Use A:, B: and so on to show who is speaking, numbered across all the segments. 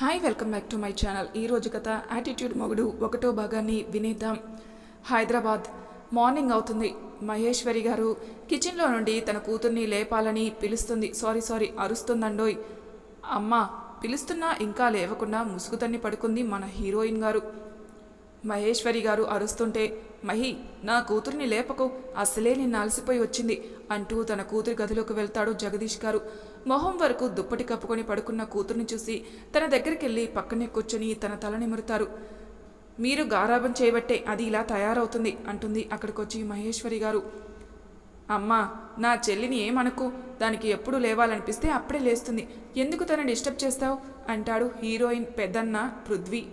A: Hi welcome back to my channel ఈ రోజు కథ యాటిట్యూడ్ మొగుడు ఒకటో భాగాన్ని వినేద్దాం. హైదరాబాద్. మార్నింగ్ అవుతుంది. మహేశ్వరి గారు కిచెన్లో నుండి తన కూతుర్ని లేపాలని పిలుస్తుంది. సారీ సారీ అరుస్తుందండోయ్. అమ్మ పిలుస్తున్నా ఇంకా లేవకుండా ముసుగుతన్ని పడుకుంది మన హీరోయిన్ గారు. మహేశ్వరి గారు అరుస్తుంటే మహి నా కూతుర్ని లేపకు అసలే నిన్న అలసిపోయి వచ్చింది అంటూ తన కూతురి గదిలోకి వెళ్తాడు జగదీష్ గారు. మొహం వరకు దుప్పటి కప్పుకొని పడుకున్న కూతుర్ని చూసి తన దగ్గరికి వెళ్ళి పక్కనే కూర్చొని తన తల నిమురుతారు మీరు గారాబం చేయబట్టే అది ఇలా తయారవుతుంది అంటుంది అక్కడికొచ్చి మహేశ్వరి గారు. అమ్మా నా చెల్లిని ఏమనుకు? దానికి ఎప్పుడు లేవాలనిపిస్తే అప్పుడే లేస్తుంది. ఎందుకు తనని డిస్టర్బ్ చేస్తావు? అంటాడు హీరోయిన్ పెద్దన్న పృథ్వీ.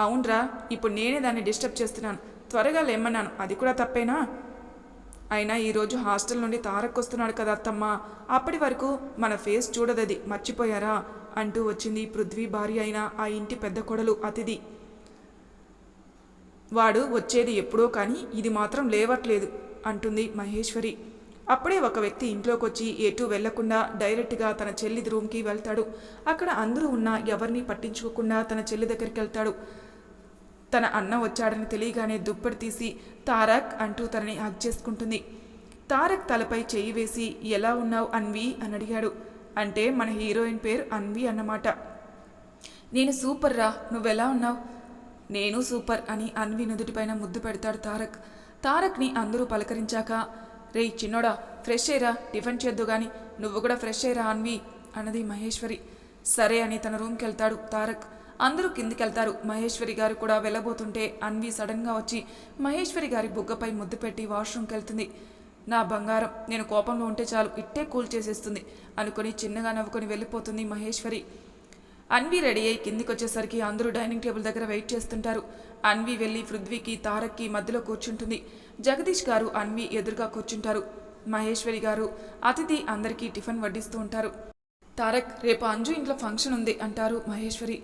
A: అవునరా ఇప్పుడు నేనే దాన్ని డిస్టర్బ్ చేస్తున్నాను. త్వరగా లేమన్నాను అది కూడా తప్పేనా? అయినా ఈరోజు హాస్టల్ నుండి తారక్ వస్తున్నాడు కదా అత్తమ్మ. అప్పటి వరకు మన ఫేస్ చూడదది. మర్చిపోయారా? అంటూ వచ్చింది పృథ్వీ భార్య అయిన ఆ ఇంటి పెద్ద కొడలు అతిథి. వాడు వచ్చేది ఎప్పుడో కానీ ఇది మాత్రం లేవట్లేదు అంటుంది మహేశ్వరి. అప్పుడే ఒక వ్యక్తి ఇంట్లోకి వచ్చి ఎటు వెళ్ళకుండా డైరెక్ట్గా తన చెల్లి రూమ్కి వెళ్తాడు. అక్కడ అందరూ ఉన్నా ఎవరిని పట్టించుకోకుండా తన చెల్లి దగ్గరికి వెళ్తాడు తన అన్న వచ్చాడని తెలియగానే దుప్పటి తీసి తారక్ అంటూ తనని హక్ చేసుకుంటుంది. తారక్ తలపై చెయ్యి వేసి ఎలా ఉన్నావు అన్వి? అని అడిగాడు. అంటే మన హీరోయిన్ పేరు అన్వి అన్నమాట. నేను సూపర్ రా నువ్వెలా ఉన్నావు? నేను సూపర్ అని అన్వి నుదుటిపైన ముద్దు పెడతాడు తారక్. తారక్ని అందరూ పలకరించాక రే చిన్నోడా ఫ్రెష్ అయ్యరా టిఫిన్ చేద్దు గాని నువ్వు కూడా ఫ్రెష్ అయ్యరా అన్వి? అన్నది మహేశ్వరి. సరే అని తన రూమ్కి వెళ్తాడు తారక్. అందరూ కిందికెళ్తారు. మహేశ్వరి గారు కూడా వెళ్ళబోతుంటే అన్వి సడన్గా వచ్చి మహేశ్వరి గారి బుగ్గపై ముద్దు పెట్టి వాష్రూమ్కి వెళ్తుంది నా బంగారం నేను కోపంలో ఉంటే చాలు ఇట్టే కూల్ చేసేస్తుంది అనుకుని చిన్నగా నవ్వుకొని వెళ్ళిపోతుంది మహేశ్వరి. అన్వి రెడీ అయ్యి కిందికి వచ్చేసరికి అందరూ డైనింగ్ టేబుల్ దగ్గర వెయిట్ చేస్తుంటారు. అన్వి వెళ్ళి పృథ్వీకి తారక్కి మధ్యలో కూర్చుంటుంది. జగదీష్ గారు అన్వి ఎదురుగా కూర్చుంటారు. మహేశ్వరి గారు అతిథి అందరికీ టిఫిన్ వడ్డిస్తూ ఉంటారు. తారక్ రేపు అంజు ఇంట్లో ఫంక్షన్ ఉంది అంటారు మహేశ్వరి.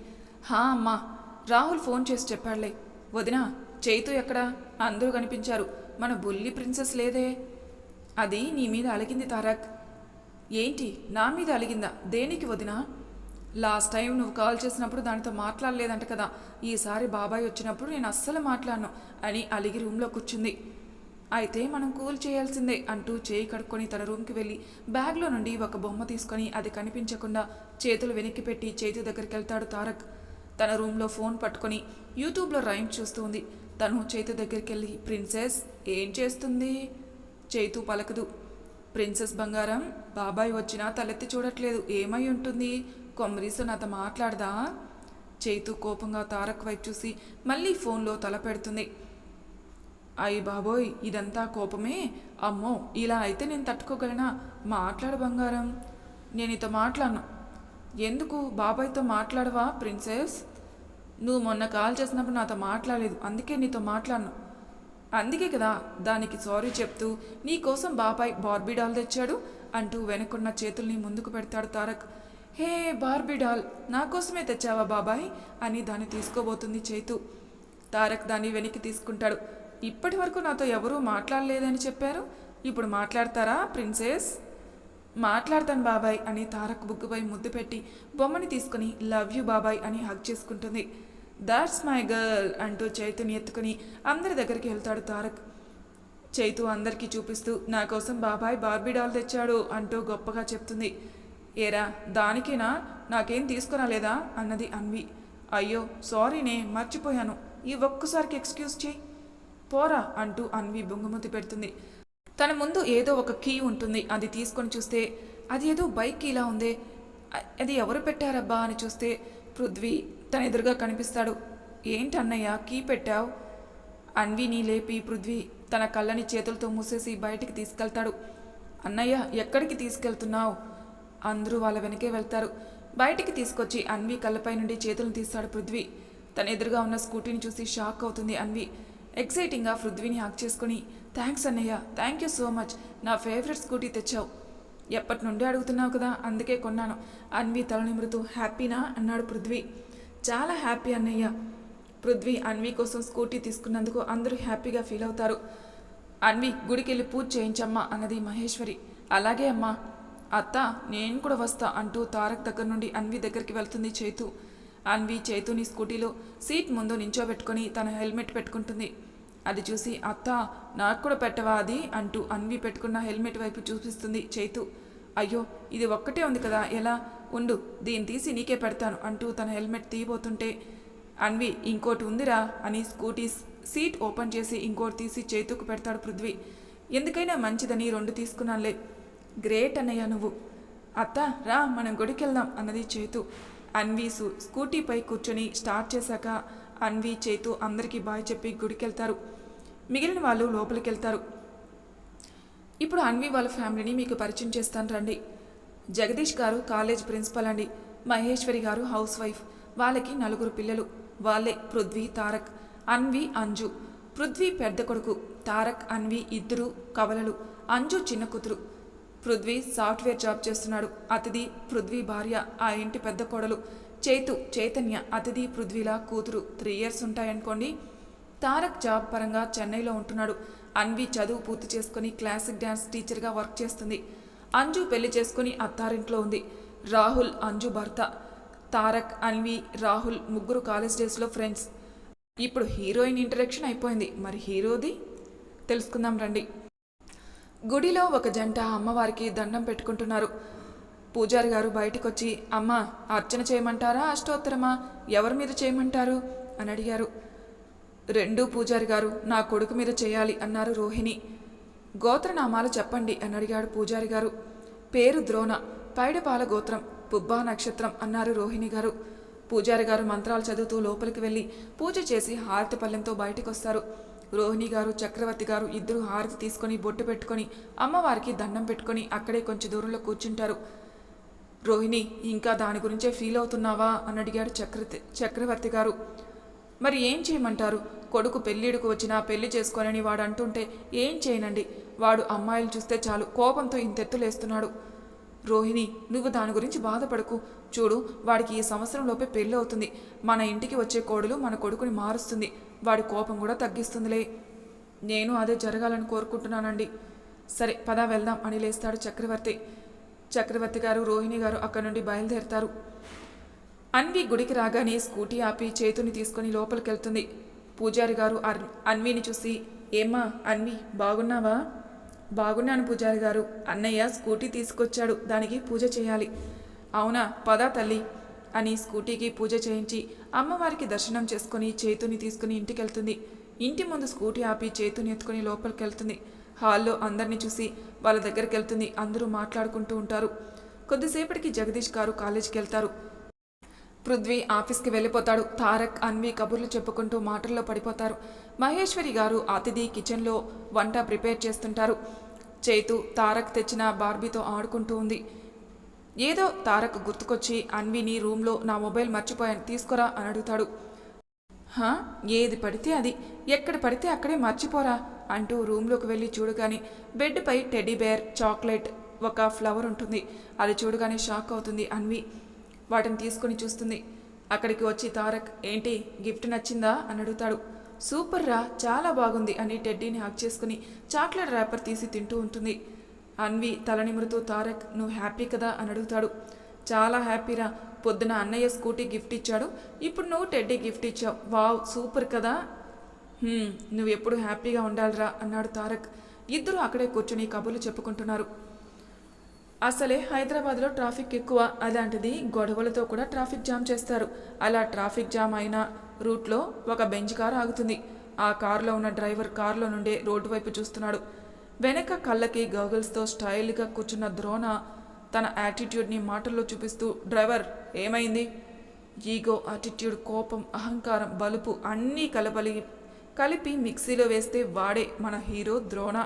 A: హా అమ్మా. రాహుల్ ఫోన్ చేసి చెప్పాడులే. వదినా చేతు ఎక్కడా? అందరూ కనిపించారు. మన బుల్లి ప్రిన్సెస్ లేదే. అది నీ మీద అలిగింది తారక్. ఏంటి? నా మీద అలిగిందా? దేనికి వదినా? లాస్ట్ టైం నువ్వు కాల్ చేసినప్పుడు దానితో మాట్లాడలేదంట కదా. ఈసారి బాబాయ్ వచ్చినప్పుడు నేను అస్సలు మాట్లాడను అని అలిగి రూమ్లో కూర్చుంది. అయితే మనం కూల్ చేయాల్సిందే అంటూ చేయి కడుక్కొని తన రూమ్కి వెళ్ళి బ్యాగ్లో నుండి ఒక బొమ్మ తీసుకొని అది కనిపించకుండా చేతులు వెనక్కి పెట్టి చేతి దగ్గరికి వెళ్తాడు తారక్. తన రూమ్లో ఫోన్ పట్టుకొని యూట్యూబ్లో రైమ్ చూస్తూ ఉంది. తను చైతు దగ్గరికి వెళ్ళి ప్రిన్సెస్ ఏం చేస్తుంది? చైతు పలకదు. ప్రిన్సెస్ బంగారం బాబాయ్ వచ్చినా తలెత్తి చూడట్లేదు. ఏమై ఉంటుంది? కొమ్మరీసు నాతో మాట్లాడదా? చేతు కోపంగా తారక్ వైపు చూసి మళ్ళీ ఫోన్లో తల పెడుతుంది. అయ్యి బాబోయ్ ఇదంతా కోపమే? అమ్మో ఇలా అయితే నేను తట్టుకోగలనా? మాట్లాడు బంగారం. నేను ఇతో మాట్లాడను. ఎందుకు బాబాయ్తో మాట్లాడవా ప్రిన్సెస్? నువ్వు మొన్న కాల్ చేసినప్పుడు నాతో మాట్లాడలేదు అందుకే నీతో మాట్లాడను. అందుకే కదా దానికి సారీ చెప్తూ నీకోసం బాబాయ్ బార్బీ డాల్ తెచ్చాడు అంటూ వెనుకున్న చేతుల్ని ముందుకు పెడతాడు తారక్. హే బార్బీ డాల్ నా కోసమే తెచ్చావా బాబాయ్? అని దాన్ని తీసుకోబోతుంది చేతు. తారక్ దాన్ని వెనక్కి తీసుకుంటాడు. ఇప్పటి వరకు నాతో ఎవరూ మాట్లాడలేదని చెప్పారు. ఇప్పుడు మాట్లాడతారా ప్రిన్సెస్? మాట్లాడతాను బాబాయ్ అని తారక్ బుగ్గుపై ముద్దు పెట్టి బొమ్మని తీసుకుని లవ్ యూ బాబాయ్ అని హగ్ చేసుకుంటుంది. దాట్స్ మై గర్ల్ అంటూ చైతుని ఎత్తుకుని అందరి దగ్గరికి వెళ్తాడు తారక్. చైతు అందరికీ చూపిస్తూ నా కోసం బాబాయ్ బార్బీ డాల్ తెచ్చాడు అంటూ గొప్పగా చెప్తుంది. ఏరా దానికేనా? నాకేం తీసుకురాలేదా? అన్నది అన్వి. అయ్యో సారీనే మర్చిపోయాను. ఈ ఒక్కసారికి ఎక్స్క్యూజ్ చేయి. పోరా అంటూ అన్వి బొంగుమూతి పెడుతుంది. తన ముందు ఏదో ఒక కీ ఉంటుంది. అది తీసుకొని చూస్తే అది ఏదో బైక్ కీలా ఉంది. అది ఎవరు పెట్టారబ్బా అని చూస్తే పృథ్వీ తన ఎదురుగా కనిపిస్తాడు. ఏంటి అన్నయ్య కీ పెట్టావు? అన్విని లేపి పృథ్వీ తన కళ్ళని చేతులతో మూసేసి బయటికి తీసుకెళ్తాడు. అన్నయ్య ఎక్కడికి తీసుకెళ్తున్నావు? అందరూ వాళ్ళ వెనకే వెళ్తారు. బయటికి తీసుకొచ్చి అన్వి కళ్ళపై నుండి చేతులను తీస్తాడు పృథ్వీ. తన ఎదురుగా ఉన్న స్కూటీని చూసి షాక్ అవుతుంది అన్వి. ఎక్సైటింగ్గా పృథ్వీని హాక్ చేసుకుని థ్యాంక్స్ అన్నయ్య. థ్యాంక్ యూ సో మచ్ నా ఫేవరెట్ స్కూటీ తెచ్చావు. ఎప్పటి నుండి అడుగుతున్నావు కదా? అందుకే కొన్నాను. అన్వి తల నిమురుతూ హ్యాపీనా అన్నాడు పృథ్వీ. చాలా హ్యాపీ అన్నయ్య. పృథ్వీ అన్వి కోసం స్కూటీ తీసుకున్నందుకు అందరూ హ్యాపీగా ఫీల్ అవుతారు. అన్వి గుడికి వెళ్ళి పూజ చేయించమ్మా అన్నది మహేశ్వరి. అలాగే అమ్మా. అత్త నేను కూడా వస్తా అంటూ తారక్ దగ్గర నుండి అన్వి దగ్గరికి వెళ్తుంది చేతు. అన్వి చేతుని స్కూటీలో సీట్ ముందు నించోబెట్టుకొని తన హెల్మెట్ పెట్టుకుంటుంది. అది చూసి అత్త నాకు కూడా పెట్టవా అది? అంటూ అన్వి పెట్టుకున్న హెల్మెట్ వైపు చూపిస్తుంది చైతు. అయ్యో ఇది ఒక్కటే ఉంది కదా ఎలా? ఉండు దీన్ని తీసి నీకే పెడతాను అంటూ తన హెల్మెట్ తీయబోతుంటే అన్వి ఇంకోటి ఉందిరా అని స్కూటీ సీట్ ఓపెన్ చేసి ఇంకోటి తీసి చేతుకు పెడతాడు పృథ్వీ. ఎందుకైనా మంచిదని రెండు తీసుకున్నానులే. గ్రేట్ అన్నయ్య నువ్వు. అత్త రా మనం గుడికి వెళ్దాం అన్నది చేతు. అన్వి సు స్కూటీపై కూర్చొని స్టార్ట్ చేశాక అన్వి చేతు అందరికీ బాయ్ చెప్పి గుడికెళ్తారు. మిగిలిన వాళ్ళు లోపలికి వెళ్తారు ఇప్పుడు అన్వి వాళ్ళ ఫ్యామిలీని మీకు పరిచయం చేస్తాను రండి. జగదీష్ గారు కాలేజ్ ప్రిన్సిపల్ అండి. మహేశ్వరి గారు హౌస్ వైఫ్. వాళ్ళకి నలుగురు పిల్లలు. వాళ్ళే పృథ్వీ తారక్ అన్వి అంజు. పృథ్వీ పెద్ద కొడుకు తారక్ అన్వి ఇద్దరు కవలలు. అంజు చిన్న కూతురు. పృథ్వీ సాఫ్ట్వేర్ జాబ్ చేస్తున్నాడు. అతిథి పృథ్వీ భార్య. ఆ ఇంటి పెద్ద కోడలు. చేతు చైతన్య అతిథి పృథ్వీల కూతురు త్రీ ఇయర్స్ ఉంటాయనుకోండి. తారక్ జాబ్ పరంగా చెన్నైలో ఉంటున్నాడు. అన్వి చదువు పూర్తి చేసుకుని క్లాసిక్ డ్యాన్స్ టీచర్గా వర్క్ చేస్తుంది. అంజు పెళ్ళి చేసుకుని అత్తారింట్లో ఉంది. రాహుల్ అంజు భర్త. తారక్ అన్వి రాహుల్ ముగ్గురు కాలేజ్ డేస్లో ఫ్రెండ్స్. ఇప్పుడు హీరోయిన్ ఇంటరాక్షన్ అయిపోయింది. మరి హీరోది? తెలుసుకుందాం రండి. గుడిలో ఒక జంట అమ్మవారికి దండం పెట్టుకుంటున్నారు. పూజారి గారు బయటకు వచ్చి అమ్మ అర్చన చేయమంటారా అష్టోత్తరమా? ఎవరి మీద చేయమంటారు? అని అడిగారు. రెండూ పూజారి గారు నా కొడుకు మీద చేయాలి అన్నారు రోహిణి. గోత్రనామాలు చెప్పండి అని అడిగాడు పూజారి గారు. పేరు ద్రోణ పైడపాల గోత్రం పుబ్బా నక్షత్రం అన్నారు రోహిణి గారు. పూజారి గారు మంత్రాలు చదువుతూ లోపలికి వెళ్ళి పూజ చేసి హారతి పల్లెంతో బయటకొస్తారు. వస్తారు రోహిణి గారు చక్రవర్తి గారు ఇద్దరు హారతి తీసుకొని బొట్టు పెట్టుకొని అమ్మవారికి దండం పెట్టుకొని అక్కడే కొంచెం దూరంలో కూర్చుంటారు. రోహిణి ఇంకా దాని గురించే ఫీల్ అవుతున్నావా? అని అడిగాడు చక్రవర్తి చక్రవర్తి గారు. మరి ఏం చేయమంటారు? కొడుకు పెళ్ళిడుకు వచ్చినా పెళ్ళి చేసుకోనని వాడు అంటుంటే ఏం చేయనండి? వాడు అమ్మాయిలు చూస్తే చాలు కోపంతో ఇంతెత్తులేస్తున్నాడు. రోహిణి నువ్వు దాని గురించి బాధపడకు. చూడు వాడికి ఈ సంవత్సరంలోపే పెళ్ళి అవుతుంది. మన ఇంటికి వచ్చే కోడలు మన కొడుకుని మారుస్తుంది. వాడి కోపం కూడా తగ్గిస్తుందిలే. నేను అదే జరగాలని కోరుకుంటున్నానండి. సరే పదా వెళ్దాం అని లేస్తాడు చక్రవర్తి. చక్రవర్తి గారు రోహిణి గారు అక్కడి నుండి బయలుదేరతారు. అన్వి గుడికి రాగానే స్కూటీ ఆపి చేతుని తీసుకుని లోపలికి వెళ్తుంది పూజారి గారు అర్- అన్విని చూసి ఏమ్మా అన్వి బాగున్నావా? బాగున్నాను పూజారి గారు. అన్నయ్య స్కూటీ తీసుకొచ్చాడు. దానికి పూజ చేయాలి. అవునా పదా తల్లి అని స్కూటీకి పూజ చేయించి అమ్మవారికి దర్శనం చేసుకుని చేతుని తీసుకుని ఇంటికి వెళ్తుంది ఇంటి ముందు స్కూటీ ఆపి చేతుని ఎత్తుకుని లోపలికి వెళ్తుంది హాల్లో అందరినీ చూసి వాళ్ళ దగ్గరికి వెళ్తుంది. అందరూ మాట్లాడుకుంటూ ఉంటారు. కొద్దిసేపటికి జగదీష్ గారు కాలేజీకి వెళ్తారు. పృథ్వీ ఆఫీస్కి వెళ్ళిపోతాడు. తారక్ అన్వి కబుర్లు చెప్పుకుంటూ మాటల్లో పడిపోతారు. మహేశ్వరి గారు అతిథి కిచెన్లో వంట ప్రిపేర్ చేస్తుంటారు. చేతు తారక్ తెచ్చిన బార్బీతో ఆడుకుంటూ ఉంది. ఏదో తారక్ గుర్తుకొచ్చి అన్విని రూమ్లో నా మొబైల్ మర్చిపోయాను తీసుకురా అని అడుగుతాడు. హా? ఏది పడితే అది. ఎక్కడ పడితే అక్కడే మర్చిపోరా? అంటూ రూమ్లోకి వెళ్ళి చూడగానే బెడ్పై టెడ్డీ బేర్ చాక్లెట్ ఒక ఫ్లవర్ ఉంటుంది. అది చూడగానే షాక్ అవుతుంది అన్వి. వాటిని తీసుకుని చూస్తుంది. అక్కడికి వచ్చి తారక్ ఏంటి గిఫ్ట్ నచ్చిందా? అని అడుగుతాడు. సూపర్ రా చాలా బాగుంది అని టెడ్డీని హక్ చేసుకుని చాక్లెట్ ర్యాపర్ తీసి తింటూ ఉంటుంది. అన్వి తలనిమురుతూ తారక్ నువ్వు హ్యాపీ కదా? అని అడుగుతాడు. చాలా హ్యాపీరా పొద్దున అన్నయ్య స్కూటీ గిఫ్ట్ ఇచ్చాడు. ఇప్పుడు నువ్వు టెడ్డీ గిఫ్ట్ ఇచ్చావు. వావ్ సూపర్ కదా? నువ్వు ఎప్పుడు హ్యాపీగా ఉండాలిరా అన్నాడు తారక్. ఇద్దరు అక్కడే కూర్చుని కబుర్లు చెప్పుకుంటున్నారు. అసలే హైదరాబాద్లో ట్రాఫిక్ ఎక్కువ అలాంటిది గొడవలతో కూడా ట్రాఫిక్ జామ్ చేస్తారు. అలా ట్రాఫిక్ జామ్ అయిన రూట్లో ఒక బెంచ్ కారు ఆగుతుంది. ఆ కారులో ఉన్న డ్రైవర్ కారులో నుండే రోడ్డు వైపు చూస్తున్నాడు. వెనక కళ్ళకి గోగల్స్తో స్టైల్గా కూర్చున్న ద్రోణ తన యాటిట్యూడ్ని మాటల్లో చూపిస్తూ డ్రైవర్ ఏమైంది? ఈగో యాటిట్యూడ్ కోపం అహంకారం బలుపు అన్నీ కలపలి కలిపి మిక్సీలో వేస్తే వాడే మన హీరో ద్రోణ.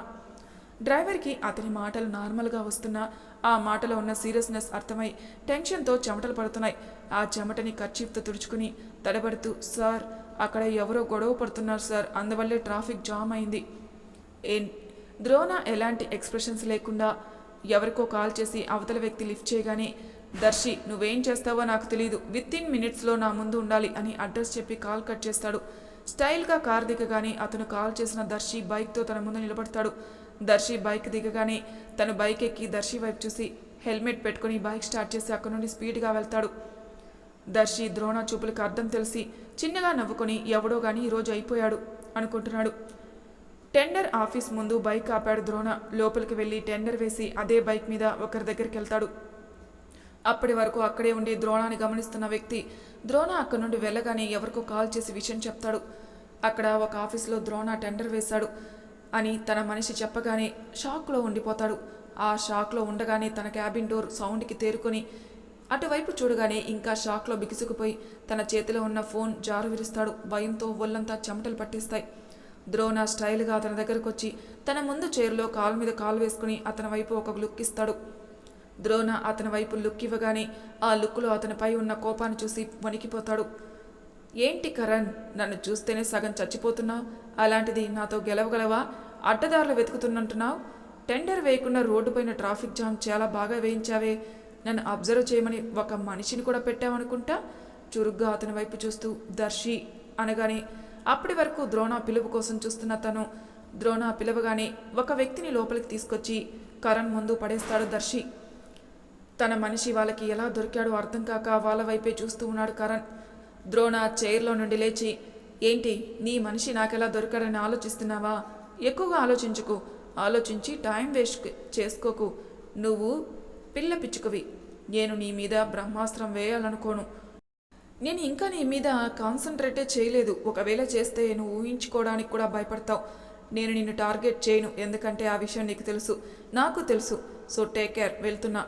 A: డ్రైవర్కి అతని మాటలు నార్మల్గా వస్తున్నా ఆ మాటలో ఉన్న సీరియస్నెస్ అర్థమై టెన్షన్తో చెమటలు పడుతున్నాయి. ఆ చెమటని కర్చీఫ్తో తుడుచుకుని తడబడుతూ సార్ అక్కడ ఎవరో గొడవ పడుతున్నారు సార్ అందువల్లే ట్రాఫిక్ జామ్ అయింది. ఏం ద్రోణ ఎలాంటి ఎక్స్ప్రెషన్స్ లేకుండా ఎవరికో కాల్ చేసి అవతల వ్యక్తి లిఫ్ట్ చేయగానే దర్శి నువ్వేం చేస్తావో నాకు తెలియదు విత్ ఇన్ మినిట్స్లో నా ముందు ఉండాలి అని అడ్రస్ చెప్పి కాల్ కట్ చేస్తాడు. స్టైల్గా కార్ దిగగానే అతను కాల్ చేసిన దర్శి బైక్తో తన ముందు నిలబడతాడు. దర్శి బైక్ దిగగానే తను బైక్ ఎక్కి దర్శి వైపు చూసి హెల్మెట్ పెట్టుకుని బైక్ స్టార్ట్ చేసి అక్కడి నుండి స్పీడ్గా వెళ్తాడు. దర్శి ద్రోణ చూపులకు అర్థం తెలిసి చిన్నగా నవ్వుకొని ఎవడో గాని ఈరోజు అయిపోయాడు అనుకుంటున్నాడు. టెండర్ ఆఫీస్ ముందు బైక్ ఆపాడు ద్రోణ. లోపలికి వెళ్ళి టెండర్ వేసి అదే బైక్ మీద ఒకరి దగ్గరికి వెళ్తాడు. అప్పటి వరకు అక్కడే ఉండి ద్రోణాన్ని గమనిస్తున్న వ్యక్తి ద్రోణ అక్కడి నుండి వెళ్ళగానే ఎవరికో కాల్ చేసి విషయం చెప్తాడు. అక్కడ ఒక ఆఫీస్లో ద్రోణ టెండర్ వేశాడు అని తన మనిషి చెప్పగానే షాక్లో ఉండిపోతాడు. ఆ షాక్లో ఉండగానే తన క్యాబిన్ డోర్ సౌండ్కి తేరుకొని అటువైపు చూడగానే ఇంకా షాక్లో బిగుసుకుపోయి తన చేతిలో ఉన్న ఫోన్ జారు విరుస్తాడు. భయంతో ఒళ్ళంతా చెమటలు పట్టిస్తాయి. ద్రోణ స్టైల్గా అతని దగ్గరకు వచ్చి తన ముందు చైర్లో కాలు మీద కాలు వేసుకుని అతని వైపు ఒక లుక్ ఇస్తాడు. ద్రోణ అతని వైపు లుక్ ఇవ్వగానే ఆ లుక్లో అతనిపై ఉన్న కోపాన్ని చూసి వణికిపోతాడు. ఏంటి కరణ్ నన్ను చూస్తేనే సగం చచ్చిపోతున్నావు? అలాంటిది నాతో గెలవగలవా? అడ్డదారులు వెతుకుతున్నంటున్నావు? టెండర్ వేయకుండా రోడ్డుపైన ట్రాఫిక్ జామ్ చాలా బాగా వేయించావే. నన్ను అబ్జర్వ్ చేయమని ఒక మనిషిని కూడా పెట్టావనుకుంటా? చురుగ్గా అతని వైపు చూస్తూ దర్శి అనగానే అప్పటి వరకు ద్రోణ పిలుపు కోసం చూస్తున్న తను. ద్రోణ పిలవగానే ఒక వ్యక్తిని లోపలికి తీసుకొచ్చి కరణ్ ముందు పడేస్తాడు దర్శి. తన మనిషి వాళ్ళకి ఎలా దొరికాడో అర్థం కాక వాళ్ళ వైపే చూస్తూ ఉన్నాడు కరణ్. ద్రోణ చైర్లో నుండి లేచి ఏంటి నీ మనిషి నాకెలా దొరికాడని ఆలోచిస్తున్నావా? ఎక్కువగా ఆలోచించుకు. ఆలోచించి టైం వేస్ట్ చేసుకోకు. నువ్వు పిల్ల పిచ్చుకవి. నేను నీ మీద బ్రహ్మాస్త్రం వేయాలనుకోను. నేను ఇంకా నీ మీద కాన్సన్ట్రేటే చేయలేదు. ఒకవేళ చేస్తే నువ్వు ఊహించుకోవడానికి కూడా భయపడతావు. నేను నిన్ను టార్గెట్ చేయను. ఎందుకంటే ఆ విషయం నీకు తెలుసు. నాకు తెలుసు. So take care. వెళ్తున్నా.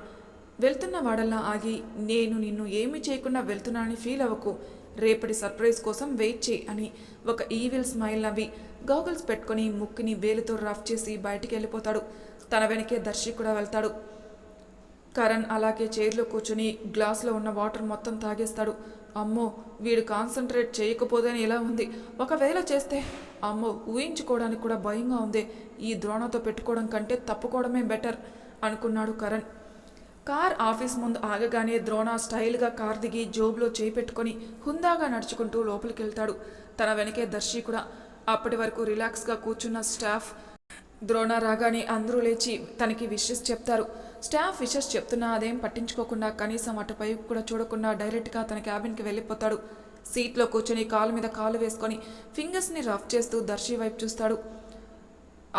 A: వెళ్తున్న వాడల్లా ఆగి నేను నిన్ను ఏమి చేయకుండా వెళ్తున్నానని ఫీల్ అవ్వకు. రేపటి సర్ప్రైజ్ కోసం వెయిట్ చేయి అని ఒక ఈవిల్ స్మైల్ నవ్వి గాగుల్స్ పెట్టుకొని ముక్కుని వేలుతో రఫ్ చేసి బయటికి వెళ్ళిపోతాడు. తన వెనకే దర్శి కూడా వెళ్తాడు. కరణ్ అలాగే చైర్లో కూర్చుని గ్లాస్లో ఉన్న వాటర్ మొత్తం తాగేస్తాడు. అమ్మో వీడు కాన్సన్ట్రేట్ చేయకపోదని ఇలా ఉంది. ఒకవేళ చేస్తే అమ్మో ఊహించుకోవడానికి కూడా భయంగా ఉంది. ఈ ద్రోణతో పెట్టుకోవడం కంటే తప్పుకోవడమే బెటర్ అనుకున్నాడు కరణ్. కార్ ఆఫీస్ ముందు ఆగగానే ద్రోణ స్టైల్గా కార్ దిగి జోబులో చేయి హుందాగా నడుచుకుంటూ లోపలికి వెళ్తాడు తన వెనకే దర్శి కూడా అప్పటి వరకు రిలాక్స్గా కూర్చున్న స్టాఫ్ ద్రోణ రాగానే అందరూ లేచి తనకి విషెస్ చెప్తారు. స్టాఫ్ విషెస్ చెప్తున్నా అదేం పట్టించుకోకుండా కనీసం అటుపై కూడా చూడకుండా డైరెక్ట్గా తన క్యాబిన్కి వెళ్ళిపోతాడు. సీట్లో కూర్చొని కాలు మీద కాలు వేసుకొని ఫింగర్స్ని రఫ్ చేస్తూ దర్శి వైపు చూస్తాడు.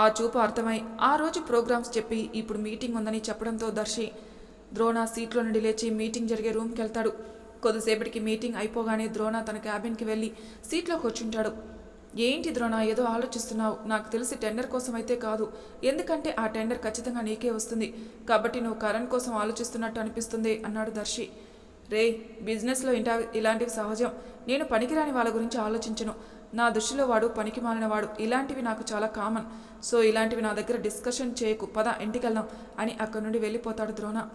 A: ఆ చూపు అర్థమై ఆ రోజు ప్రోగ్రామ్స్ చెప్పి ఇప్పుడు మీటింగ్ ఉందని చెప్పడంతో దర్శి ద్రోణ సీట్లో నుండి లేచి మీటింగ్ జరిగే రూమ్కి వెళ్తాడు. కొద్దిసేపటికి మీటింగ్ అయిపోగానే ద్రోణ తన క్యాబిన్కి వెళ్ళి సీట్లో కూర్చుంటాడు. ఏంటి ద్రోణ ఏదో ఆలోచిస్తున్నావు? నాకు తెలిసి టెండర్ కోసం అయితే కాదు. ఎందుకంటే ఆ టెండర్ ఖచ్చితంగా నీకే వస్తుంది. కాబట్టి నువ్వు కరణ్ కోసం ఆలోచిస్తున్నట్టు అనిపిస్తుంది అన్నాడు దర్శి. రే బిజినెస్లో ఇంటా ఇలాంటివి సహజం. నేను పనికిరాని వాళ్ళ గురించి ఆలోచించను. నా దృష్టిలో వాడు పనికి మాలినవాడు. ఇలాంటివి నాకు చాలా కామన్. సో ఇలాంటివి నా దగ్గర డిస్కషన్ చేయకు. పద ఇంటికెళ్దాం అని అక్కడి నుండి వెళ్ళిపోతాడు ద్రోణ.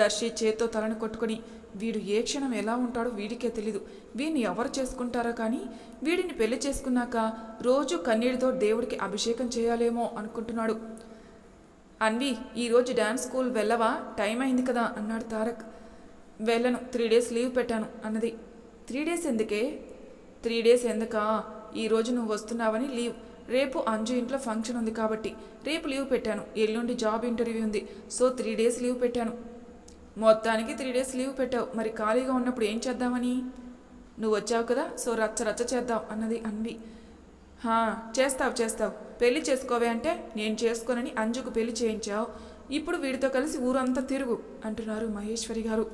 A: దర్శి చేత్తో తలను కొట్టుకొని వీడు ఏ క్షణం ఎలా ఉంటాడో వీడికే తెలీదు. వీడిని ఎవరు చేసుకుంటారో కానీ వీడిని పెళ్ళి చేసుకున్నాక రోజు కన్నీటితో దేవుడికి అభిషేకం చేయాలేమో అనుకుంటున్నాడు. అన్వి ఈరోజు డ్యాన్స్ స్కూల్ వెళ్ళవా? టైం అయింది కదా అన్నాడు తారక్. వెళ్ళను. త్రీ డేస్ లీవ్ పెట్టాను అన్నది. త్రీ డేస్ ఎందుకే? త్రీ డేస్ ఎందుకా? ఈరోజు నువ్వు వస్తున్నావని లీవ్. రేపు అంజు ఇంట్లో ఫంక్షన్ ఉంది కాబట్టి రేపు లీవ్ పెట్టాను. ఎల్లుండి జాబ్ ఇంటర్వ్యూ ఉంది. సో త్రీ డేస్ లీవ్ పెట్టాను. మొత్తానికి త్రీ డేస్ లీవ్ పెట్టావు. మరి ఖాళీగా ఉన్నప్పుడు ఏం చేద్దామని? నువ్వు వచ్చావు కదా సో రచ్చ రచ్చ చేద్దాం అన్నది అన్వి హా చేస్తావు చేస్తావు. పెళ్ళి చేసుకోవే అంటే నేను చేసుకోనని అంజుకు పెళ్ళి చేయించావు. ఇప్పుడు వీడితో కలిసి ఊరంతా తిరుగు అంటున్నారు మహేశ్వరి గారు.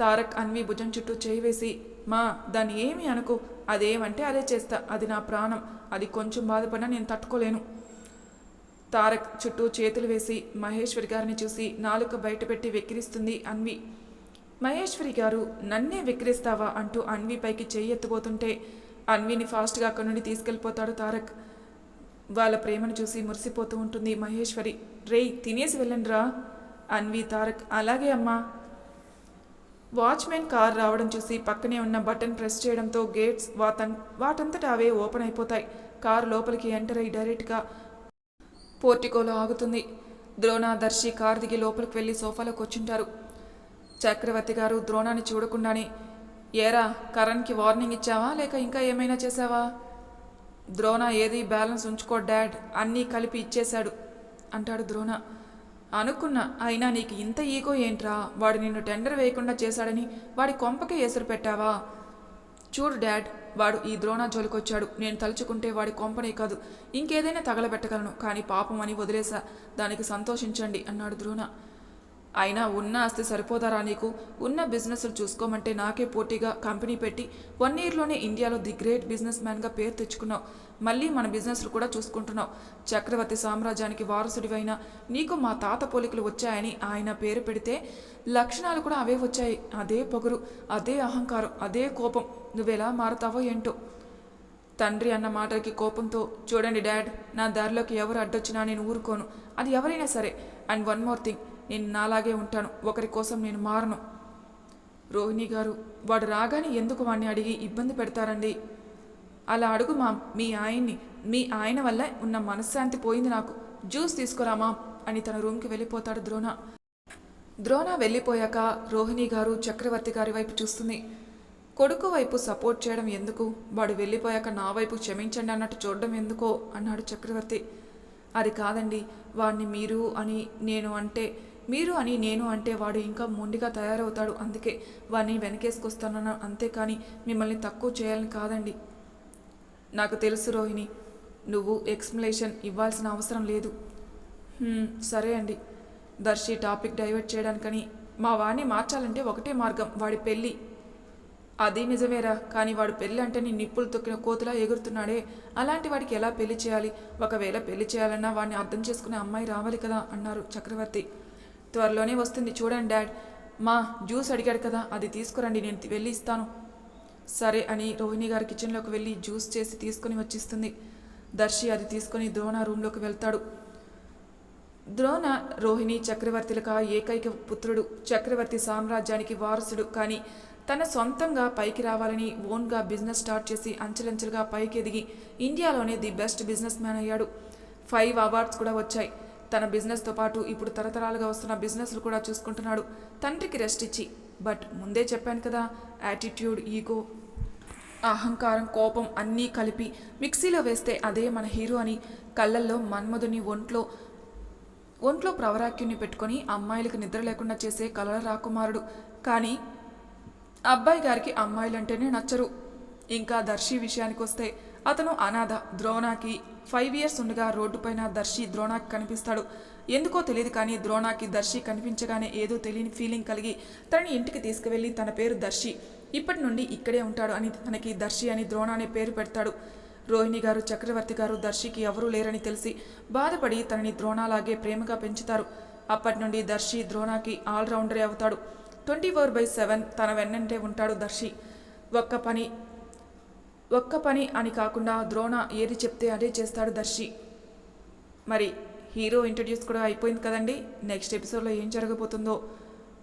A: తారక్ అన్వి భుజం చుట్టూ చేయి వేసి మా దాన్ని ఏమి అనుకో. అదేమంటే అదే చేస్తా. అది నా ప్రాణం. అది కొంచెం బాధపడినా నేను తట్టుకోలేను. తారక్ చుట్టూ చేతులు వేసి మహేశ్వరి గారిని చూసి నాలుక బయటపెట్టి వెక్కిరిస్తుంది అన్వి. మహేశ్వరి గారు నన్నే వెక్కిరిస్తావా? అంటూ అన్వి పైకి చేయి ఎత్తుపోతుంటే అన్విని ఫాస్ట్గా అక్కడి నుండి తీసుకెళ్ళిపోతాడు తారక్. వాళ్ళ ప్రేమను చూసి మురిసిపోతూ ఉంటుంది మహేశ్వరి. రేయ్ తినేసి వెళ్ళండిరా. అన్వి తారక్ అలాగే అమ్మా. వాచ్మెన్ కార్ రావడం చూసి పక్కనే ఉన్న బటన్ ప్రెస్ చేయడంతో గేట్స్ వాతన్ వాటంతట అవే ఓపెన్ అయిపోతాయి. కార్ లోపలికి ఎంటర్ అయ్యి డైరెక్ట్గా పోర్టికోలో ఆగుతుంది. ద్రోణాదర్శి కార్ దిగి లోపలికి వెళ్ళి సోఫాలో కూర్చుంటారు చక్రవర్తి గారు ద్రోణాన్ని చూడకుండానే ఏరా కరణ్కి వార్నింగ్ ఇచ్చావా? లేక ఇంకా ఏమైనా చేసావా ద్రోణ ఏది బ్యాలెన్స్ ఉంచుకో డాడ్ అన్నీ కలిపి ఇచ్చేశాడు అంటాడు ద్రోణ. అనుకున్నా అయినా నీకు ఇంత ఈగో ఏంట్రా? వాడు నిన్ను టెండర్ వేయకుండా చేశాడని వాడి కొంపకే ఎసురు పెట్టావా? చూడు డాడ్ వాడు ఈ ద్రోణ జోలికొచ్చాడు నేను తలుచుకుంటే వాడి కొంపనే కాదు. ఇంకేదైనా తగలబెట్టగలను కానీ పాపం అని వదిలేసా దానికి సంతోషించండి అన్నాడు ద్రోణ. అయినా ఉన్న ఆస్తి సరిపోదారా నీకు? ఉన్న బిజినెస్లు చూసుకోమంటే నాకే పోటీగా కంపెనీ పెట్టి వన్ ఇయర్లోనే ఇండియాలో ది గ్రేట్ బిజినెస్ మ్యాన్గా పేరు తెచ్చుకున్నావు. మళ్ళీ మన బిజినెస్లు కూడా చూసుకుంటున్నావు. చక్రవర్తి సామ్రాజ్యానికి వారసుడివైన నీకు మా తాత పోలికలు వచ్చాయని ఆయన పేరు పెడితే లక్షణాలు కూడా అవే వచ్చాయి. అదే పొగరు అదే అహంకారం అదే కోపం. నువ్వెలా మారుతావో ఏంటో? తండ్రి అన్న మాటలకి కోపంతో చూడండి డాడ్ నా దారిలోకి ఎవరు అడ్డొచ్చినా నేను ఊరుకోను. అది ఎవరైనా సరే. And one more thing. నేను నాలాగే ఉంటాను. ఒకరి కోసం నేను మారను. రోహిణి గారు వాడు రాగానే ఎందుకు వాడిని అడిగి ఇబ్బంది పెడతారండి? అలా అడుగు మామ్ మీ ఆయన్ని మీ ఆయన వల్ల ఉన్న మనశ్శాంతి పోయింది నాకు. జ్యూస్ తీసుకురామా అని తన రూమ్కి వెళ్ళిపోతాడు ద్రోణ. ద్రోణ వెళ్ళిపోయాక రోహిణి గారు చక్రవర్తి గారి వైపు చూస్తుంది. కొడుకు వైపు సపోర్ట్ చేయడం ఎందుకు? వాడు వెళ్ళిపోయాక నా వైపు క్షమించండి అన్నట్టు చూడడం ఎందుకో? అన్నాడు చక్రవర్తి. అది కాదండి వాడిని మీరు అని నేను అంటే మీరు అని నేను అంటే వాడు ఇంకా మొండిగా తయారవుతాడు. అందుకే వాడిని వెనకేసుకొస్తానన్న అంతేకాని మిమ్మల్ని తక్కువ చేయాలని కాదండి. నాకు తెలుసు రోహిణి. నువ్వు ఎక్స్ప్లెనేషన్ ఇవ్వాల్సిన అవసరం లేదు. సరే అండి. దర్శి టాపిక్ డైవర్ట్ చేయడానికని మా వాడిని మార్చాలంటే ఒకటే మార్గం వాడి పెళ్ళి. అది నిజమేరా కానీ వాడు పెళ్ళి అంటే నీ నిప్పులు తొక్కిన కోతులా ఎగురుతున్నాడే. అలాంటి వాడికి ఎలా పెళ్ళి చేయాలి? ఒకవేళ పెళ్ళి చేయాలన్నా వాడిని అర్థం చేసుకునే అమ్మాయి రావాలి కదా అన్నారు చక్రవర్తి. త్వరలోనే వస్తుంది చూడండి డాడ్. మా జ్యూస్ అడిగాడు కదా అది తీసుకురండి నేను వెళ్ళి ఇస్తాను. సరే అని రోహిణి గారి కిచెన్లోకి వెళ్ళి జ్యూస్ చేసి తీసుకుని వచ్చిస్తుంది. దర్శి అది తీసుకొని ద్రోణ రూమ్లోకి వెళ్తాడు. ద్రోణ రోహిణి చక్రవర్తిలక ఏకైక పుత్రుడు. చక్రవర్తి సామ్రాజ్యానికి వారసుడు. కానీ తన సొంతంగా పైకి రావాలని ఓన్గా బిజినెస్ స్టార్ట్ చేసి అంచెలంచెలుగా పైకి ఎదిగి ఇండియాలోనే ది బెస్ట్ బిజినెస్ మ్యాన్ అయ్యాడు. ఫైవ్ అవార్డ్స్ కూడా వచ్చాయి. తన బిజినెస్తో పాటు ఇప్పుడు తరతరాలుగా వస్తున్న బిజినెస్లు కూడా చూసుకుంటున్నాడు. తండ్రికి రెస్ట్ ఇచ్చి. బట్ ముందే చెప్పాను కదా యాటిట్యూడ్ ఈగో అహంకారం కోపం అన్నీ కలిపి మిక్సీలో వేస్తే అదే మన హీరో అని కళ్ళల్లో మన్మధుని ఒంట్లో ఒంట్లో ప్రవరాక్యుని పెట్టుకొని అమ్మాయిలకు నిద్ర లేకుండా చేసే కలల రాకుమారుడు. కానీ అబ్బాయి గారికి అమ్మాయిలంటేనే నచ్చరు. ఇంకా దర్శి విషయానికి వస్తే అతను అనాథ ద్రోణాకి ఫైవ్ ఇయర్స్ ఉండగా రోడ్డుపైన దర్శి ద్రోణాకి కనిపిస్తాడు. ఎందుకో తెలియదు కానీ ద్రోణాకి దర్శి కనిపించగానే ఏదో తెలియని ఫీలింగ్ కలిగి తనని ఇంటికి తీసుకువెళ్ళి తన పేరు దర్శి. ఇప్పటి నుండి ఇక్కడే ఉంటాడు అని తనకి దర్శి అని ద్రోణ అనే పేరు పెడతాడు. రోహిణి గారు చక్రవర్తి గారు దర్శికి ఎవరూ లేరని తెలిసి బాధపడి తనని ద్రోణలాగే ప్రేమగా పెంచుతారు. అప్పటి నుండి దర్శి ద్రోణాకి ఆల్రౌండరే అవుతాడు. ట్వంటీ ఫోర్ బై సెవెన్ తన వెన్నంటే ఉంటాడు దర్శి. ఒక్క పని ఒక్క పని అని కాకుండా ద్రోణ ఏది చెప్తే అదే చేస్తాడు దర్శి. మరి హీరో ఇంట్రడ్యూస్ కూడా అయిపోయింది కదండి. నెక్స్ట్ ఎపిసోడ్లో ఏం జరగబోతుందో